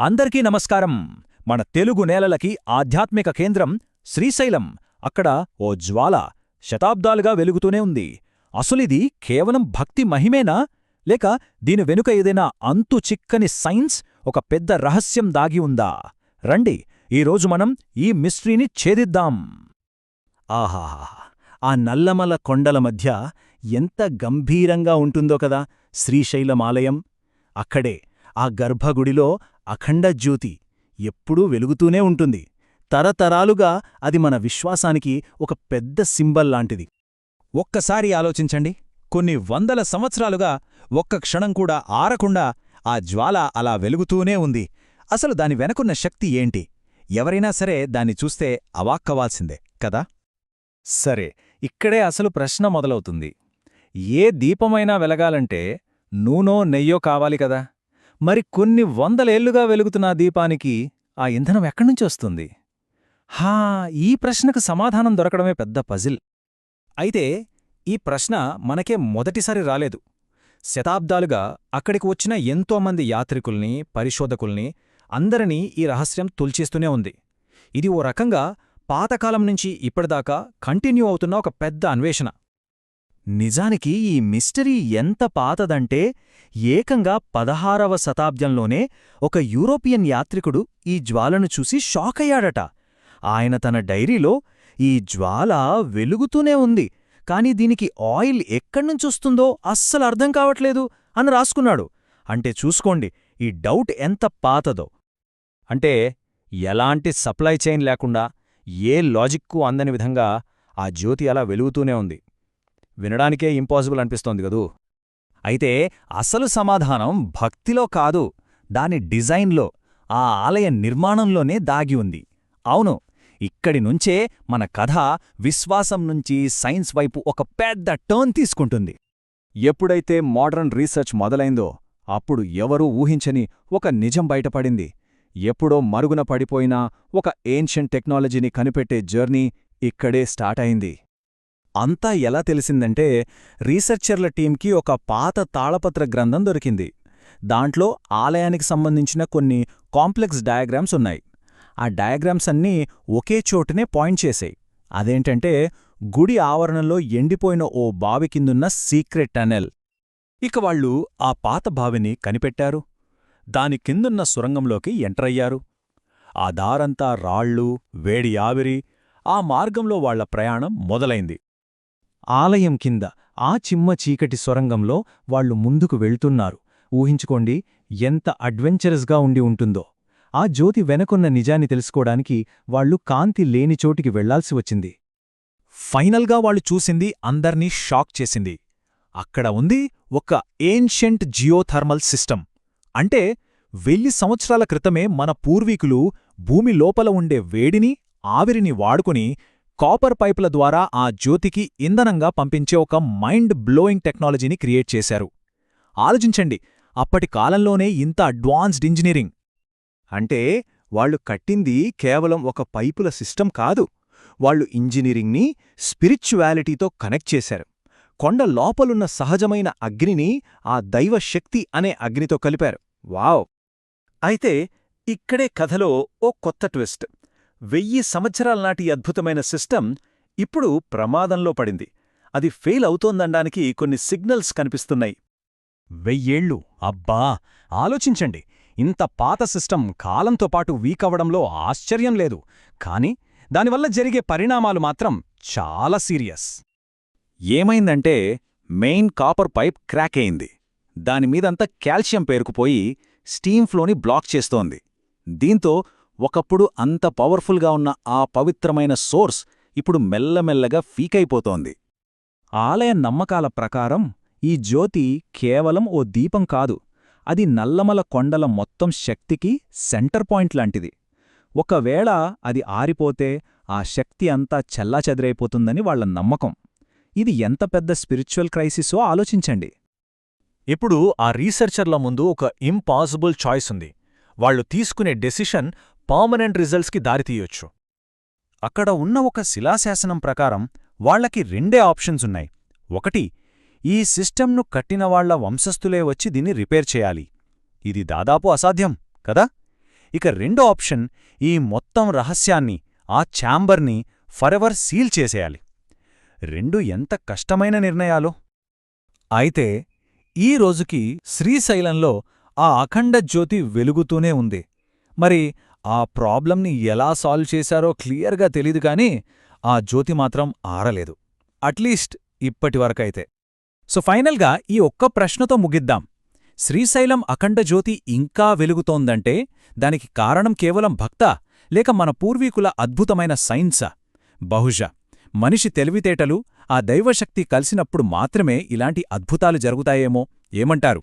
అందరికీ నమస్కారం. మన తెలుగు నేలలకి ఆధ్యాత్మిక కేంద్రం శ్రీశైలం. అక్కడ ఓ జ్వాల శతాబ్దాలుగా వెలుగుతూనే ఉంది. అసలిది కేవలం భక్తి మహిమేనా? లేక దీని వెనుక ఏదైనా అంతు చిక్కని సైన్స్ ఒక పెద్ద రహస్యం దాగి ఉందా? రండి ఈరోజు మనం ఈ మిస్ట్రీని ఛేదిద్దాం. ఆహాహా ఆ నల్లమల కొండల మధ్య ఎంత గంభీరంగా ఉంటుందో కదా శ్రీశైలమాలయం అక్కడే ఆ గర్భగుడిలో అఖండ జ్యోతి ఎప్పుడూ వెలుగుతూనే ఉంటుంది. తరతరాలుగా అది మన విశ్వాసానికి ఒక పెద్ద సింబల్ లాంటిది. ఒక్కసారి ఆలోచించండి. కొన్ని వందల సంవత్సరాలుగా ఒక్క క్షణం కూడా ఆరకుండా ఆ జ్వాల అలా వెలుగుతూనే ఉంది. అసలు దాని వెనకున్న శక్తి ఏంటి? ఎవరైనా సరే దాన్ని చూస్తే అవాక్కవాల్సిందే కదా? సరే ఇక్కడే అసలు ప్రశ్న మొదలవుతుంది. ఏ దీపమైనా వెలగాలంటే నూనో నెయ్యో కావాలి కదా? మరి కొన్ని వందలేళ్ళుగా వెలుగుతున్న దీపానికి ఆ ఇంధనం ఎక్కడ్నుంచి వస్తుంది? హా ఈ ప్రశ్నకు సమాధానం దొరకడమే పెద్ద పజిల్. అయితే ఈ ప్రశ్న మనకే మొదటిసారి రాలేదు. శతాబ్దాలుగా అక్కడికి వచ్చిన ఎంతోమంది యాత్రికుల్ని పరిశోధకుల్ని అందరినీ ఈ రహస్యం తుల్చేస్తూనే ఉంది. ఇది ఓ రకంగా పాతకాలం నుంచి ఇప్పటిదాకా కంటిన్యూ అవుతున్న ఒక పెద్ద అన్వేషణ. నిజానికి ఈ మిస్టరీ ఎంత పాతదంటే ఏకంగా పదహారవ శతాబ్దంలోనే ఒక యూరోపియన్ యాత్రికుడు ఈ జ్వాలను చూసి షాకయ్యాడట. ఆయన తన డైరీలో ఈ జ్వాల వెలుగుతూనే ఉంది కాని దీనికి ఆయిల్ ఎక్కడ్నుంచొస్తుందో అస్సలు అర్థం కావట్లేదు అని రాసుకున్నాడు. అంటే చూసుకోండి ఈ డౌట్ ఎంత పాతదో. అంటే ఎలాంటి సప్లై చైన్ లేకుండా ఏ లాజిక్కు అందని విధంగా ఆ జ్యోతి అలా వెలుగుతూనే ఉంది. వినడానికే ఇంపాసిబుల్ అనిపిస్తోంది గదూ అయితే అసలు సమాధానం భక్తిలో కాదు దాని డిజైన్లో ఆ ఆలయ నిర్మాణంలోనే దాగి ఉంది. అవును ఇక్కడి నుంచే మన కథ విశ్వాసం నుంచి సైన్స్ వైపు ఒక పెద్ద టర్న్ తీసుకుంటుంది. ఎప్పుడైతే మోడర్న్ రీసెర్చ్ మొదలైందో అప్పుడు ఎవరూ ఊహించని ఒక నిజం బయటపడింది. ఎప్పుడో మరుగున పడిపోయిన ఒక ఏన్షియంట్ టెక్నాలజీని కనిపెట్టే జర్నీ ఇక్కడే స్టార్ట్ అయింది. అంతా ఎలా తెలిసిందంటే రీసెర్చర్ల టీంకి ఒక పాత తాళపత్ర గ్రంథం దొరికింది. దాంట్లో ఆలయానికి సంబంధించిన కొన్ని కాంప్లెక్స్ డయాగ్రామ్స్ ఉన్నాయి. ఆ డయాగ్రామ్స్ అన్నీ ఒకే చోటనే పాయింట్ చేశాయి అదేంటంటే గుడి ఆవరణలో ఎండిపోయిన ఓ బావి కిందున్న సీక్రెట్ టనెల్. ఇక వాళ్ళు ఆ పాత బావిని కనిపెట్టారు. దాని కిందున్న సురంగంలోకి ఎంటరయ్యారు ఆ దారంతా రాళ్ళు వేడి ఆవిరి ఆ మార్గంలో వాళ్ళ ప్రయాణం మొదలైంది. ఆలయం కింద ఆ చిమ్మ చీకటి సొరంగంలో వాళ్ళు ముందుకు వెళ్తున్నారు. ఊహించుకోండి ఎంత అడ్వెంచరస్గా ఉండి ఉంటుందో. ఆ జ్యోతి వెనకున్న నిజాన్ని తెలుసుకోవడానికి వాళ్ళు కాంతి లేని చోటికి వెళ్ళాల్సి వచ్చింది. ఫైనల్గా వాళ్ళు చూసింది అందర్నీ షాక్ చేసింది. అక్కడ ఉంది ఒక ఏన్షియంట్ జియోథర్మల్ సిస్టమ్. అంటే వెయ్యి సంవత్సరాల క్రితమే మన పూర్వీకులు భూమి లోపల ఉండే వేడిని ఆవిరిని వాడుకుని కాపర్ పైపుల ద్వారా ఆ జ్యోతికి ఇంధనంగా పంపించే ఒక మైండ్ బ్లోయింగ్ టెక్నాలజీని క్రియేట్ చేశారు. ఆలోచించండి అప్పటి కాలంలోనే ఇంత అడ్వాన్స్డ్ ఇంజనీరింగ్. అంటే వాళ్ళు కట్టింది కేవలం ఒక పైపుల సిస్టమ్ కాదు వాళ్ళు ఇంజనీరింగ్ని స్పిరిచువాలిటీతో కనెక్ట్ చేశారు. కొండ లోపలున్న సహజమైన అగ్నిని ఆ దైవశక్తి అనే అగ్నితో కలిపారు. వావ్! అయితే ఇక్కడే కథలో ఓ కొత్త ట్విస్ట్. వెయ్యి సంవత్సరాలనాటి అద్భుతమైన సిస్టమ్ ఇప్పుడు ప్రమాదంలో పడింది. అది ఫెయిల్ అవుతోందనడానికి కొన్ని సిగ్నల్స్ కనిపిస్తున్నాయి. వెయ్యేళ్ళు? అబ్బా! ఆలోచించండి. ఇంత పాత సిస్టమ్ కాలంతో పాటు వీకవ్వడంలో ఆశ్చర్యం లేదు. కాని దానివల్ల జరిగే పరిణామాలు మాత్రం చాలా సీరియస్. ఏమైందంటే మెయిన్ కాపర్ పైప్ క్రాక్ అయింది. దానిమీదంతా కాల్షియం పేరుకుపోయి స్టీమ్ ఫ్లోని బ్లాక్ చేస్తోంది. దీంతో ఒకప్పుడు అంత పవర్ఫుల్గా ఉన్న ఆ పవిత్రమైన సోర్స్ ఇప్పుడు మెల్లమెల్లగా ఫీకైపోతోంది. ఆలయ నమ్మకాల ప్రకారం ఈ జ్యోతి కేవలం ఓ దీపం కాదు అది నల్లమల కొండల మొత్తం శక్తికి సెంటర్ పాయింట్ లాంటిది. ఒకవేళ అది ఆరిపోతే ఆ శక్తి అంతా చెల్లాచెదరైపోతుందని వాళ్ళ నమ్మకం. ఇది ఎంత పెద్ద స్పిరిచువల్ క్రైసిసో ఆలోచించండి. ఇప్పుడు ఆ రీసెర్చర్ల ముందు ఒక ఇంపాసిబుల్ చాయిస్ ఉంది. వాళ్ళు తీసుకునే డెసిషన్ పర్మనెంట్ రిజల్ట్స్కి దారితీయొచ్చు అక్కడ ఉన్న ఒక శిలాశాసనం ప్రకారం వాళ్ళకి రెండే ఆప్షన్స్ ఉన్నాయి. ఒకటి ఈ సిస్టంను కట్టినవాళ్ళ వంశస్థులే వచ్చి దీన్ని రిపేర్ చేయాలి. ఇది దాదాపు అసాధ్యం కదా? ఇక రెండో ఆప్షన్ ఈ మొత్తం రహస్యాన్ని ఆ ఛాంబర్ని ఫరెవర్ సీల్ చేసేయాలి. రెండు ఎంత కష్టమైన నిర్ణయాలో! అయితే ఈ రోజుకి శ్రీశైలంలో ఆ అఖండ జ్యోతి వెలుగుతూనే ఉంది. మరి ఆ ప్రాబ్లంని ఎలా సాల్వ్ చేశారో క్లియర్గా తెలీదు కానీ ఆ జ్యోతి మాత్రం ఆరలేదు. అట్లీస్ట్ ఇప్పటివరకైతే సో ఫైనల్గా ఈ ఒక్క ప్రశ్నతో ముగిద్దాం. శ్రీశైలం అఖండ జ్యోతి ఇంకా వెలుగుతోందంటే దానికి కారణం కేవలం భక్తా లేక మన పూర్వీకుల అద్భుతమైన సైన్సా? బహుశా. మనిషి తెలివితేటలు ఆ దైవశక్తి కలిసినప్పుడు మాత్రమే ఇలాంటి అద్భుతాలు జరుగుతాయేమో? ఏమంటారు?